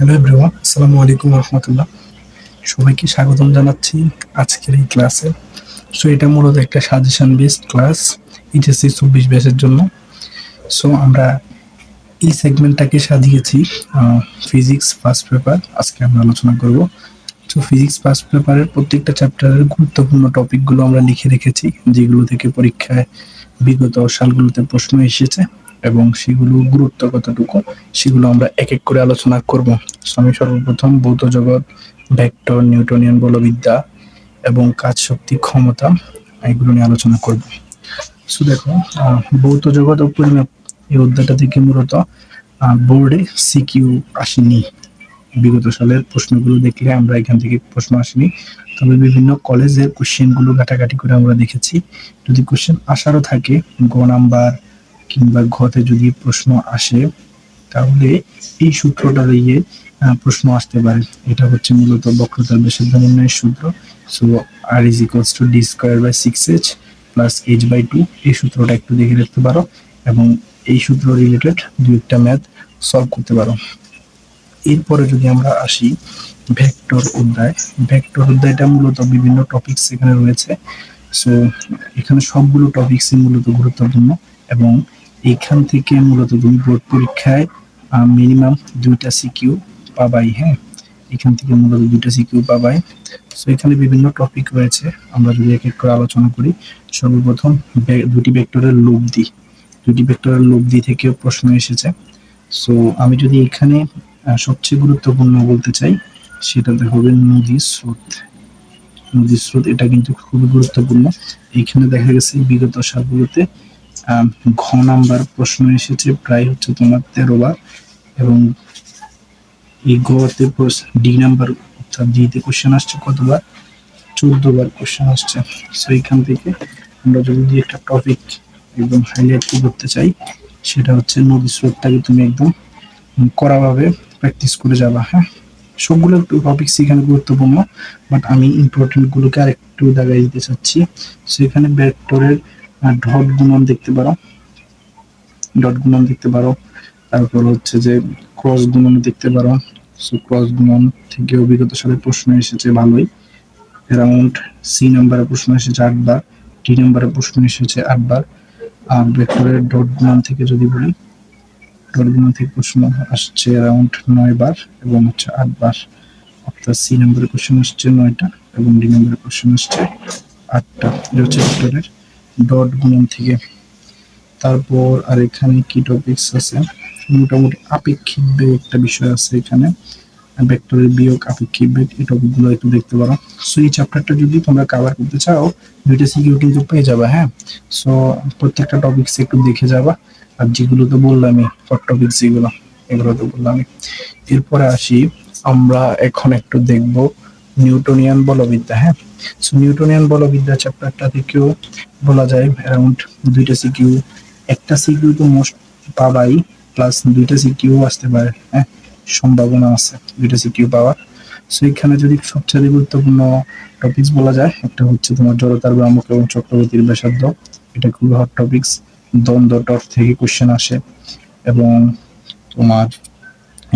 Hello everyone, আসসালামু আলাইকুম রহমতুল্লাহ সবাইকে স্বাগতম জানাচ্ছি আজকের এই ক্লাসে। সো এটা মূলত একটা সাজেশন বেসড ক্লাস এইচএসসি চব্বিশ ব্যাচের জন্য। সো আমরা এই সেগমেন্টটাকে সাজিয়েছি ফিজিক্স ফার্স্ট পেপার আজকে আমরা আলোচনা করব। তো ফিজিক্স ফার্স্ট পেপারের প্রত্যেকটা চ্যাপ্টারের গুরুত্বপূর্ণ টপিকগুলো আমরা লিখে রেখেছি, যেগুলো থেকে পরীক্ষায় বিগত সালগুলোতে প্রশ্ন এসেছে। এবং সেগুলো গুরুত্ব কতটুকু, সেগুলো আমরা এক এক করে আলোচনা করব। আমি সর্বপ্রথম ভৌত জগৎ, ভেক্টর, নিউটনিয়ান বলবিদ্যা এবং কাজ শক্তি ক্ষমতা, এগুলো নিয়ে আলোচনা করব। সো দেখো ভৌত জগৎ ও পরিমাপ এই অধ্যায়টা থেকে মূলত বোর্ডে সিকিউ আসেনি। বিগত সালের প্রশ্নগুলো দেখলে আমরা এখান থেকে প্রশ্ন আসেনি। তবে বিভিন্ন কলেজের কোশ্চেনগুলো ঘাটাঘাটি করে আমরা দেখেছি। যদি কোশ্চেন আসারও থাকে, গ নাম্বার কিংবা ঘতে যদি প্রশ্ন আসে, তাহলে এই সূত্রটা দিয়ে প্রশ্ন আসতে পারে। এটা হচ্ছে মূলত বক্রতার ব্যাসার্ধ নির্ণয়ের সূত্র। So R is equals to D square by six H plus H by two এই সূত্রটা একটু দেখে রাখতে পারো এবং এই সূত্র রিলেটেড দু একটা ম্যাথ সলভ করতে পারো। এরপরে যদি আমরা আসি ভেক্টর অধ্যায়। ভেক্টর অধ্যায়টা মূলত বিভিন্ন টপিকস এখানে রয়েছে। সো এখানে সবগুলো টপিকসই মূলত গুরুত্বপূর্ণ এবং এখান থেকে মূলত তুমি বোর্ড পরীক্ষায় মিনিমাম দুইটা সিকিউ পাবাই হ্যাঁ? এখান থেকে মূলত দুইটা সিকিউ পাবাই। সো এখানে বিভিন্ন টপিক রয়েছে, আমরা যদি এক এক করে আলোচনা করি, সর্বপ্রথম দুটি ভেক্টরের লব্ধি দুটি ভেক্টরের লব্ধি থেকেও প্রশ্ন এসেছে। সো আমি যদি এখানে সবচেয়ে গুরুত্বপূর্ণ বলতে চাই, সেটাতে হবে নদী স্রোত। নদী স্রোত, এটা কিন্তু খুবই গুরুত্বপূর্ণ। এখানে দেখা গেছে বিগত সালগুলোতে ঘ নাম্বার প্রশ্ন এসেছে, প্রায় হচ্ছে তোমার তেরো বার, এবং এই গতে ডি নাম্বার অর্থাৎ ডিতে কোশ্চেন আসছে কতবার? চোদ্দ বার কোশ্চেন আসছে। সো এখান থেকে আমরা যদি একটা টপিক একদম হাইলাইট করতে চাই, সেটা হচ্ছে নদী স্রোতটাকে তুমি একদম কড়াভাবে প্র্যাকটিস করে যাবা হ্যাঁ? সবগুলো টপিক সেখানে গুরুত্বপূর্ণ বাট আমি ইম্পর্টেন্ট গুলোকে আরেকটু দাগাই দিতে চাচ্ছি সেখানে ভেক্টরের ডট গুণন দেখতে পারো। ডট গুণন দেখতে পারো। তারপর হচ্ছে যে ক্রস গুণন দেখতে পারো। সো ক্রস গুণন থেকেও বিগত সালে প্রশ্ন এসেছে, ভালোই। অ্যারাউন্ড সি নাম্বারে প্রশ্ন এসেছে আটবার ডি নাম্বারে প্রশ্ন এসেছে আটবার। আর ভেক্টরের ডট গুণন থেকে যদি বলি, ডট গুণন থেকে প্রশ্ন আসছে অ্যারাউন্ড নয় বার এবং হচ্ছে আটবার। অর্থাৎ সি নাম্বারের কোশ্চেন আসছে নয়টা এবং ডি নাম্বারের কোশ্চেন আসছে আটটা। এটা হচ্ছে ভেক্টরের ডট গুণন থেকে তারপর আর এখানে কি টপিকস আছে? মোটামুটি আপেক্ষিক বেগ একটা বিষয় আছে এখানে। ভেক্টরের বিয়োগ আপেক্ষিক বেগ এই টপিকগুলো একটু দেখতে পারো। সো এই চ্যাপ্টারটা যদি তোমরা কভার করতে চাও, দুইটা সিকিউ কিন্তু পেয়ে যাবে হ্যাঁ? সো প্রত্যেকটা টপিকস একটু দেখে যাবা। আর যেগুলো তো বললামই হট টপিকস যেগুলো এগুলো তো বললামই। এরপরে আসি, আমরা এখন একটু দেখব নিউটনিয়ান বলবিদ্যা হ্যাঁ? সো নিউটনিয়ান বলবিদ্যা চ্যাপ্টারটা থেকেও বলা যায় অ্যারাউন্ড দুইটা সিকিউ একটা সিকিউ তো মোস্ট পাবাই প্লাস দুইটা সিকিউ আসতে পারে হ্যাঁ? সম্ভাবনা আছে দুইটা সিকিউ পাওয়ার। সো এখানে যদি সবচেয়ে গুরুত্বপূর্ণ টপিকস বলা যায়, একটা হচ্ছে তোমার জড়তার ভ্রামক এবং চক্রবর্তীর ব্যাসার্ধ। এটা খুবই হট টপিকস দ্বন্দ্ব টপ থেকে কোশ্চেন আসে এবং তোমার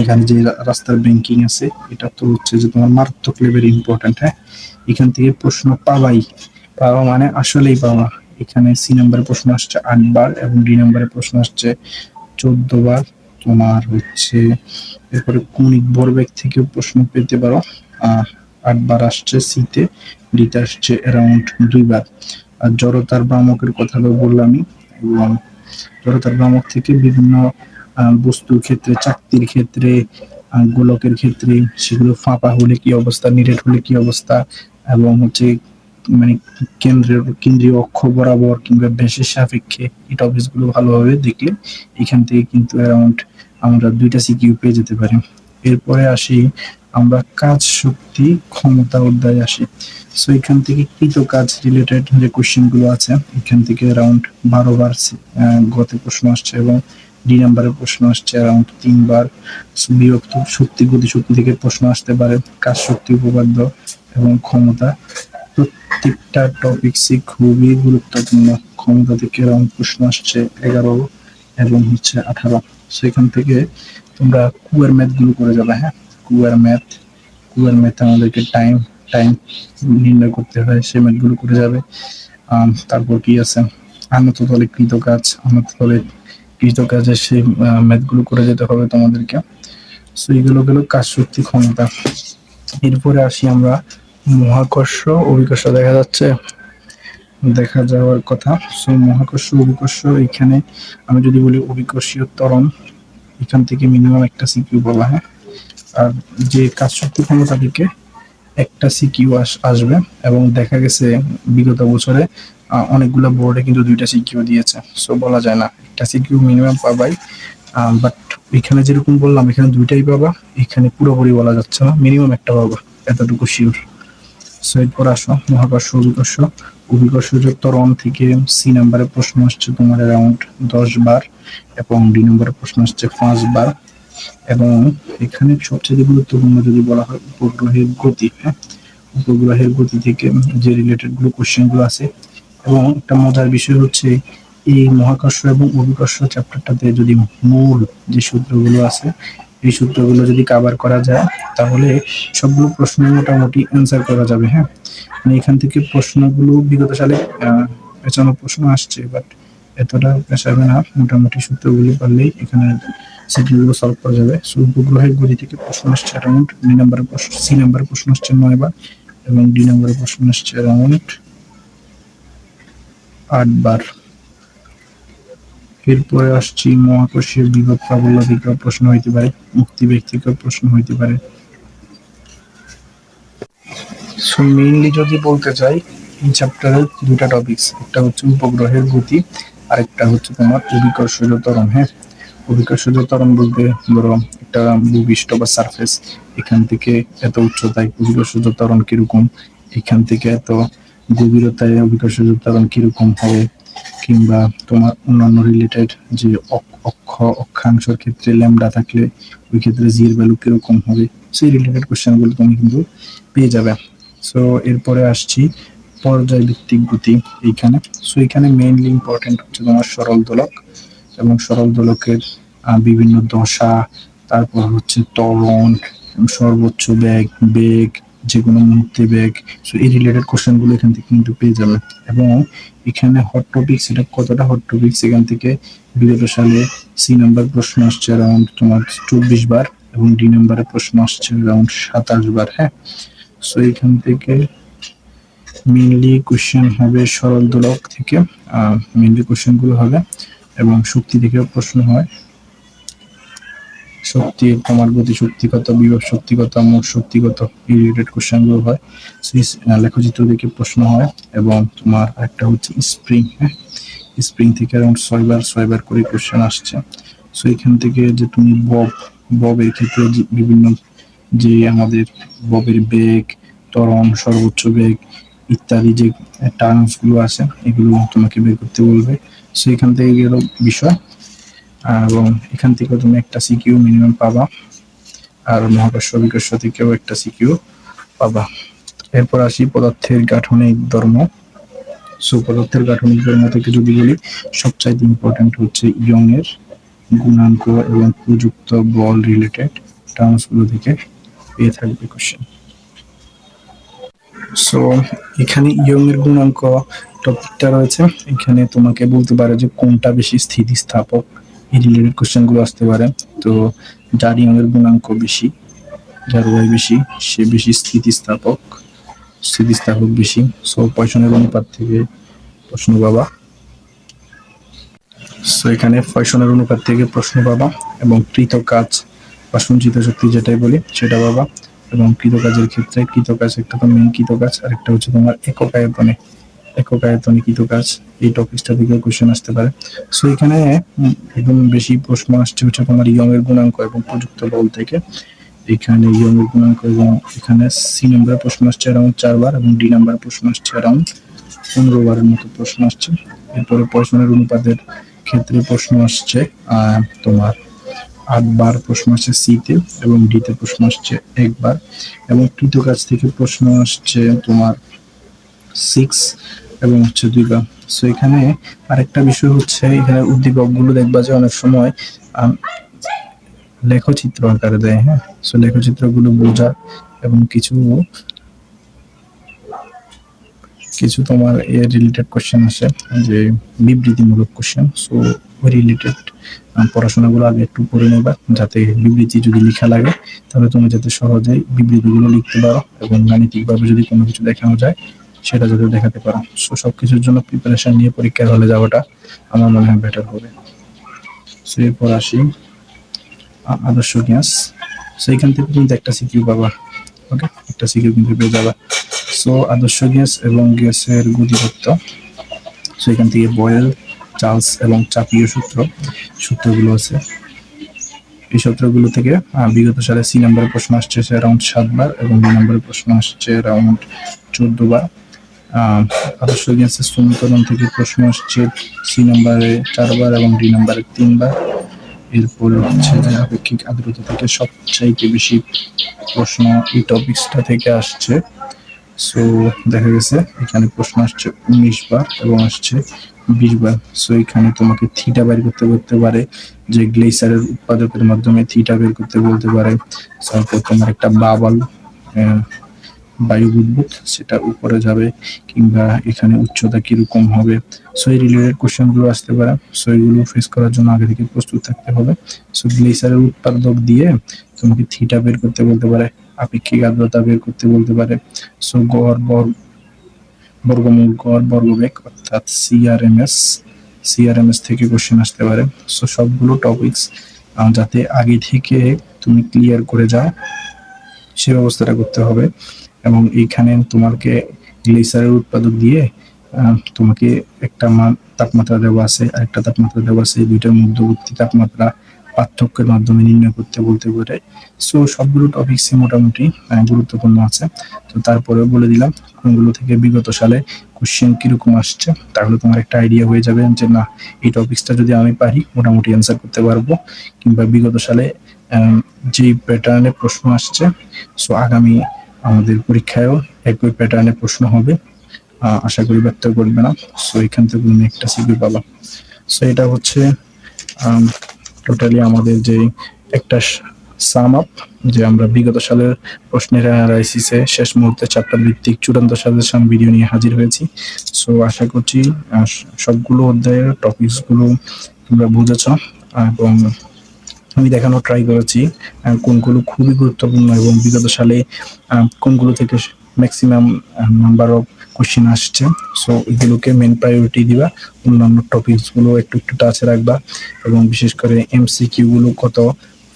এখানে যে রাস্তার ব্যাংকিং আছে, এটা তো হচ্ছে যে তোমার মারাত্মক লেভেল ইম্পর্টেন্ট হ্যাঁ? এখান থেকে প্রশ্ন পাবাই। পাওয়া মানে আসলেই পাওয়া। এখানে সি নাম্বারে প্রশ্ন আসছে আটবার এবং ডি নাম্বারে প্রশ্ন আসছে চোদ্দ বার তোমার হচ্ছে এরপরে কৌণিক ভরবেগ থেকে প্রশ্ন পেতে পারো? আটবার আসছে সিতে ডিতে আসছে অ্যারাউন্ড দুইবার। আর জড়তার ভ্রামকের কথা তো বললামই। এবং জড়তার ভ্রামক থেকে বিভিন্ন বস্তুর ক্ষেত্রে, চাকতির ক্ষেত্রে গোলকের ক্ষেত্রে সেগুলো ফাঁপা হলে কি অবস্থা, নিরেট হলে কি অবস্থা এবং হচ্ছে মানে কেন্দ্রের কেন্দ্রীয় অক্ষ বরাবর কিংবা বেশের সাপেক্ষে এই টপিকসগুলো ভালোভাবে দেখলে এখান থেকে কিন্তু অ্যারাউন্ড আমরা দুইটা সিকিউ পেয়ে যেতে পারি। এরপরে আসি আমরা কাজ শক্তি ক্ষমতা অধ্যায় আসি। সো এখান থেকে কৃত কাজ রিলেটেড যে কোশ্চেনগুলো আছে, এখান থেকে অ্যারাউন্ড বারো বার গতে প্রশ্ন আসছে এবং ডি নাম্বারে প্রশ্ন আসছে অ্যারাউন্ড তিনবার বিভক্ত শক্তি গতি শক্তি থেকে প্রশ্ন আসতে পারে কাজ শক্তি উপপাদ্য এবং ক্ষমতা। প্রত্যেকটা টপিকসই খুবই গুরুত্বপূর্ণ। ক্ষমতা থেকে অ্যারাউন্ড প্রশ্ন আসছে এগারো এবং হচ্ছে আঠারো। সেখান থেকে তোমরা কুয়ার ম্যাথগুলো করে যাবে হ্যাঁ? কুয়ার ম্যাথ কুয়ার ম্যাথ আমাদেরকে টাইম টাইম নির্ণয় করতে হয়, সেই ম্যাথগুলো করে যাবে। তারপর কি আছে? আনত দলে কৃত কাজ আনত দলে কৃত কাজের সেই ম্যাথগুলো করে যেতে হবে তোমাদেরকে। সো এগুলো গেল কাজ শক্তি ক্ষমতা। এরপরে আসি আমরা মহাকর্ষ অভিকর্ষ দেখা যাচ্ছে? দেখা যাওয়ার কথা। সো মহাকর্ষ অভিকর্ষ এখানে আমি যদি বলি অভিকর্ষীয় তরণ এখান থেকে মিনিমাম একটা সিকিউ বলা হ্যাঁ। আর যে কাজ শক্তি ক্ষমতা থেকে একটা সিকিউ আসবে এবং দেখা গেছে বিগত বছরে অনেকগুলো বোর্ডে কিন্তু দুইটা সিকিউ দিয়েছে। সো বলা যায় না, একটা সিকিউ মিনিমাম পাবাই। বাট এখানে যেরকম বললাম, এখানে দুইটাই পাবা। এখানে পুরোপুরি বলা যাচ্ছে না মিনিমাম একটা পাবা, এতটুকু শিওর সো এরপর আসো, মহাকর্ষ, অভিকর্ষ। অভিকর্ষ যে ত্বরণ থেকে সি নাম্বারের প্রশ্ন আসছে তোমার অ্যারাউন্ড দশ বার এবং ডি নম্বরের প্রশ্ন আসছে পাঁচ বার। এবং এখানে সবচেয়ে গুরুত্বপূর্ণ যদি বলা হয়, উপগ্রহের গতি হ্যাঁ? উপগ্রহের গতি থেকে যে রিলেটেডগুলো কোশ্চেনগুলো আছে এবং একটা মজার বিষয় হচ্ছে, এই মহাকর্ষ এবং অভিকর্ষ চ্যাপ্টারটাতে যদি মূল যে সূত্রগুলো আছে, এই সূত্রগুলো যদি কাভার করা যায়, তাহলে সবগুলো প্রশ্ন মোটামুটি অ্যান্সার করা যাবে হ্যাঁ? মানে এখান থেকে প্রশ্নগুলো বিগত সালে পেছানো প্রশ্ন আসছে বাট এতটা পেছাবে না। মোটামুটি সূত্রগুলো পারলেই এখানে সেগুলো সলভ করা যাবে। সো গতি থেকে প্রশ্ন আসছে অ্যারাউন্ড ডি নাম্বারের প্রশ্ন, সি নাম্বারের প্রশ্ন আসছে নয় বার এবং ডি নাম্বারের প্রশ্ন আসছে অ্যারাউন্ড আট বার এরপরে আসছি মহাকর্ষীয় বিভব প্রাবল্য থেকে প্রশ্ন হইতে পারে মুক্তি ব্যক্তিকে প্রশ্ন হইতে পারে। মেইনলি যদি বলতে চাই, এই চ্যাপ্টারের দুটা টপিকস একটা হচ্ছে উপগ্রহের গতি আর একটা হচ্ছে তোমার অভিকর্ষজ ত্বরণ হ্যাঁ? অভিকর্ষজ ত্বরণ বলতে ধরো একটা ভূপৃষ্ঠ বা সারফেস এখান থেকে এত উচ্চতায় অভিকর্ষজ ত্বরণ কীরকম? এখান থেকে এত গভীরতায় অভিকর্ষজ ত্বরণ কীরকম হবে? কিংবা তোমার অন্যান্য রিলেটেড যে অক- অক্ষ, অক্ষাংশের ক্ষেত্রে ল্যামডা থাকলে ওই ক্ষেত্রে জির ভ্যালু কীরকম হবে? সেই রিলেটেড কোশ্চেনগুলো তুমি কিন্তু পেয়ে যাবে। সো এরপরে আসছি পর্যায়ভিত্তিক গতি এইখানে। সো এখানে মেইনলি ইম্পর্টেন্ট হচ্ছে তোমার সরল দোলক এবং সরল দোলকের বিভিন্ন দশা, তারপর হচ্ছে ত্বরণ, সর্বোচ্চ বেগ বেগ যে কোনো মুহূর্তে বেগ সো এই রিলেটেড কোশ্চেনগুলো এখান থেকে কিন্তু পেয়ে যাবে। এবং এখানে হট টপিক সেটা কতটা হট টপিক সেখান থেকে বিগত সালে সি নাম্বার প্রশ্ন আসছে অ্যারাউন্ড তোমার চব্বিশ বার এবং ডি নাম্বারের প্রশ্ন আসছে অ্যারাউন্ড সাতাশ বার হ্যাঁ? সো এখান থেকে মেনলি কোশ্চেন হবে সরল দোলক থেকে মেনলি কোশ্চেনগুলো হবে এবং শক্তি থেকে প্রশ্ন হয়। শক্তি, তোমার গতি শক্তি কত বিভব শক্তি কত মোট শক্তি কত এই রিলেটেড কোশ্চেনগুলো হয় লেখচিত্র থেকে প্রশ্ন হয় এবং তোমার একটা হচ্ছে স্প্রিং হ্যাঁ? স্প্রিং থেকে অ্যারাউন্ড ছয়বার ছয়বার করে কোশ্চেন আসছে। সো এখান থেকে যে তুমি বব, ববের ক্ষেত্রে বিভিন্ন যে আমাদের ববের বেগ, ত্বরণ, সর্বোচ্চ বেগ ইত্যাদি যে টার্মসগুলো আছে, এগুলো তোমাকে বের করতে বলবে। সো এখান থেকে গেল বিষয়। এবং এখান থেকে তুমি একটা সিকিউ মিনিমাম পাবা। আর মহাকর্ষ বিকর্ষ থেকেও একটা সিকিউ পাবা। এরপর আসি পদার্থের গাঠনিক ধর্ম। সো পদার্থের গাঠনিক ধর্ম থেকে যদি বলি, সবচাইতে ইম্পর্টেন্ট হচ্ছে ইয়ং এর গুণাঙ্ক এবং প্রযুক্ত বল রিলেটেড টার্মসগুলো থেকে পেয়ে থাকবে কোশ্চেন সো এখানে ইয়ং এর গুণাঙ্ক টপিকটা রয়েছে। এখানে তোমাকে বলতে পারে যে কোনটা বেশি স্থিতিস্থাপক? রিলেটেড কোশ্চেনগুলো আসতে পারে। তো যার ইয়ং এর গুণাঙ্ক বেশি, যার ওয়াই বেশি, সে বেশি স্থিতিস্থাপক স্থিতিস্থাপক বেশি। সো পয়সনের অনুপাত থেকে প্রশ্ন পাবা। সো এখানে পয়সনের অনুপাত থেকে প্রশ্ন পাবা এবং কৃত কাজ বা সঞ্চিত শক্তি যেটাই বলি, সেটা পাবা। এবং কৃতকাজের ক্ষেত্রে কৃতকাজ, একটা তো মেন কৃতকাজ আর একটা হচ্ছে তোমার একক আয়তনে। একক আয়তনে কৃতকাজ এই টপিকসটা থেকে কোশ্চেন আসতে পারে। সো এখানে একদম বেশি প্রশ্ন আসছে হচ্ছে তোমার ইয়ং এর গুণাঙ্ক এবং প্রযুক্ত বল থেকে। এখানে ইয়ং এর গুণাঙ্ক এবং এখানে সি নাম্বার প্রশ্ন আসছে অ্যারাউন্ড চারবার এবং ডি নাম্বার প্রশ্ন আসছে অ্যারাউন্ড পনেরো বারের মতো প্রশ্ন আসছে। এরপরে পয়সনের অনুপাতের ক্ষেত্রে প্রশ্ন আসছে তোমার আটবার প্রশ্ন আসছে সিতে এবং ডিতে প্রশ্ন আসছে একবার। এবং কৃতকাজ থেকে প্রশ্ন আসছে তোমার সিক্স এবং হচ্ছে দুইবার সো এখানে আরেকটা বিষয় হচ্ছে, এখানে উদ্দীপকগুলো দেখবা যে অনেক সময় লেখচিত্র আকারে দেয় হ্যাঁ? সো লেখচিত্রগুলো বোঝা এবং কিছু কিছু তোমার এর রিলেটেড কোশ্চেন আসে, যে বিবৃতিমূলক কোশ্চেন সো ওই রিলেটেড পড়াশোনাগুলো আগে একটু করে নেবা, যাতে বিবৃতি যদি লেখা লাগে, তাহলে তুমি যাতে সহজেই বিবৃতিগুলো লিখতে পারো এবং গাণিতিকভাবে যদি কোনো কিছু দেখানো যায় সেটা যদি দেখাতে পারো। সো সব কিছুর জন্য প্রিপারেশন নিয়ে পরীক্ষার হলে যাওয়াটা আমার মনে হয় বেটার হবে। সো এরপর আসি আদর্শ গ্যাস সো এখান থেকে কিন্তু একটা সিকিউ পাবা ওকে একটা সিকিউ কিন্তু পেয়ে যাবা। সো আদর্শ গ্যাস এবং গ্যাসের গতিতত্ত্ব সো এখান থেকে বয়েল, চার্লস এবং চাপীয় সূত্র, সূত্রগুলো আছে। এই সূত্রগুলো থেকে বিগত সালে সি নাম্বারের প্রশ্ন আসছে অ্যারাউন্ড সাতবার এবং বি নাম্বারের প্রশ্ন আসছে অ্যারাউন্ড চোদ্দ বার আদর্শ গ্যাসের সমীকরণ থেকে প্রশ্ন আসছে সি নাম্বারে চারবার এবং ডি নাম্বারে তিনবার। এরপরে হচ্ছে যে আপেক্ষিক আর্দ্রতা থেকে সবচাইতে বেশি প্রশ্ন এই টপিক্সটা থেকে আসছে। সো দেখা গেছে, এখানে প্রশ্ন আসছে উনিশ বার এবং আসছে বিশ বার। সো এখানে তোমাকে থিটা বের করতে বলতে পারে, যে গ্লেসারের উৎপাদকের মাধ্যমে থিটা বের করতে বলতে পারে। তারপর তোমার একটা বাবাল বায়ু বুদবুদ সেটা উপরে যাবে কিংবা এখানে উচ্চতা কীরকম হবে? সো এই রিলেটেড কোশ্চেনগুলো আসতে পারে। সো এগুলো ফেস করার জন্য আগে থেকে প্রস্তুত থাকতে হবে। সো গ্লেসারের উৎপাদক দিয়ে তোমাকে থিটা বের করতে বলতে পারে, আপেক্ষিক আর্দ্রতা বের করতে বলতে পারে। সো গড় বর্গ বর্গমূল গড়, বর্গবেগ, অর্থাৎ সিআরএমএস সিআরএমএস থেকে কোশ্চেন আসতে পারে। সো সবগুলো টপিকস যাতে আগে থেকে তুমি ক্লিয়ার করে যাও, সে ব্যবস্থাটা করতে হবে। এবং এইখানে তোমাকে গ্লেসারের উৎপাদক দিয়ে তোমাকে একটা তাপমাত্রা দেওয়া আছে, আরেকটা তাপমাত্রা দেওয়া আছে দুইটার মধ্যবর্তী তাপমাত্রা পার্থক্যের মাধ্যমে নির্ণয় করতে বলতে পারে। সো সবগুলো টপিকসই মোটামুটি গুরুত্বপূর্ণ আছে। তো তারপরে বলে দিলাম, কোনগুলো থেকে বিগত সালে কোশ্চেন কীরকম আসছে, তাহলে তোমার একটা আইডিয়া হয়ে যাবে যে, না, এই টপিক্সটা যদি আমি পারি, মোটামুটি অ্যান্সার করতে পারব। কিংবা বিগত সালে যেই প্যাটার্নে প্রশ্ন আসছে সো আগামী আমাদের পরীক্ষায়ও একই প্যাটার্নে প্রশ্ন হবে। আশা করি ব্যর্থ করবে না। সো এখান থেকে তুমি একটা সিবি পাবা। সো এটা হচ্ছে টোটালি আমাদের যে একটা সাম আপ যে আমরা বিগত সালের প্রশ্নের অ্যানালাইসিসে শেষ মুহূর্তে চ্যাপ্টার ভিত্তিক চূড়ান্ত সাজেশন ভিডিও নিয়ে হাজির হয়েছি। সো আশা করছি সবগুলো অধ্যায়ের টপিকসগুলো তোমরা বুঝেছ, এবং আমি দেখানোর ট্রাই করেছি কোনগুলো খুবই গুরুত্বপূর্ণ এবং বিগত সালে কোনগুলো থেকে ম্যাক্সিমাম নাম্বার অফ কোশ্চেন আসছে। সো এগুলোকে মেন প্রায়োরিটি দিবা, অন্যান্য টপিকসগুলো একটু একটু টাচে রাখবা এবং বিশেষ করে এমসিকিউ গুলো কত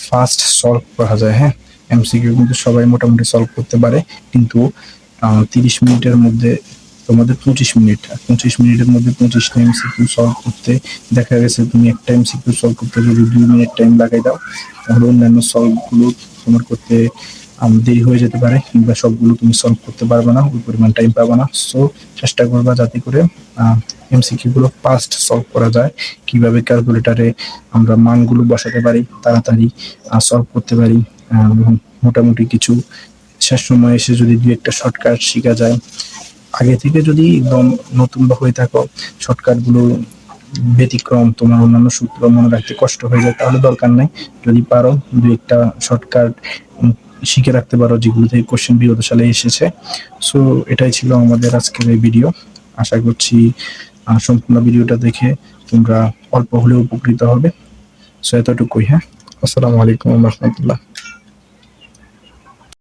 ফাস্ট সলভ করা যায় হ্যাঁ? এমসিকিউ কিন্তু সবাই মোটামুটি সলভ করতে পারে, কিন্তু তিরিশ মিনিটের মধ্যে তোমাদের পঁচিশ মিনিট, আর পঁচিশ মিনিটের মধ্যে পঁচিশটা এমসিকিউ সলভ করতে দেখা গেছে তুমি একটা এমসিকিউ সলভ করতে যদি দুই মিনিট টাইম লাগাই দাও, তাহলে অন্যান্য সলভগুলো তোমার করতে দেরি হয়ে যেতে পারে কিংবা সবগুলো তুমি সলভ করতে পারবে না, ওই পরিমাণ টাইম পাবে না। সো চেষ্টা করবা যাতে করে এমসিকিউ গুলো ফাস্ট সলভ করা যায়, কীভাবে ক্যালকুলেটারে আমরা মানগুলো বসাতে পারি, তাড়াতাড়ি সলভ করতে পারি মোটামুটি কিছু শেষ সময় এসে যদি দু একটা শর্টকাট শেখা যায় আগে থেকে যদি একদম নতুন বা হয়ে থাকো শর্টকাটগুলো ব্যতিক্রম, তোমার অন্যান্য সূত্র মনে রাখতে কষ্ট হয়ে যায়, তাহলে দরকার নাই। যদি পারো দুই একটা শর্টকাট শিখে রাখতে পারো, যেগুলো থেকে কোশ্চেন বিগত সালে এসেছে। সো এটাই ছিল আমাদের আজকের এই ভিডিও আশা করছি সম্পূর্ণ ভিডিওটা দেখে তোমরা অল্প হলেও উপকৃত হবে। সো এতটুকুই হ্যাঁ? আসসালামু আলাইকুম রহমতুল্লাহ।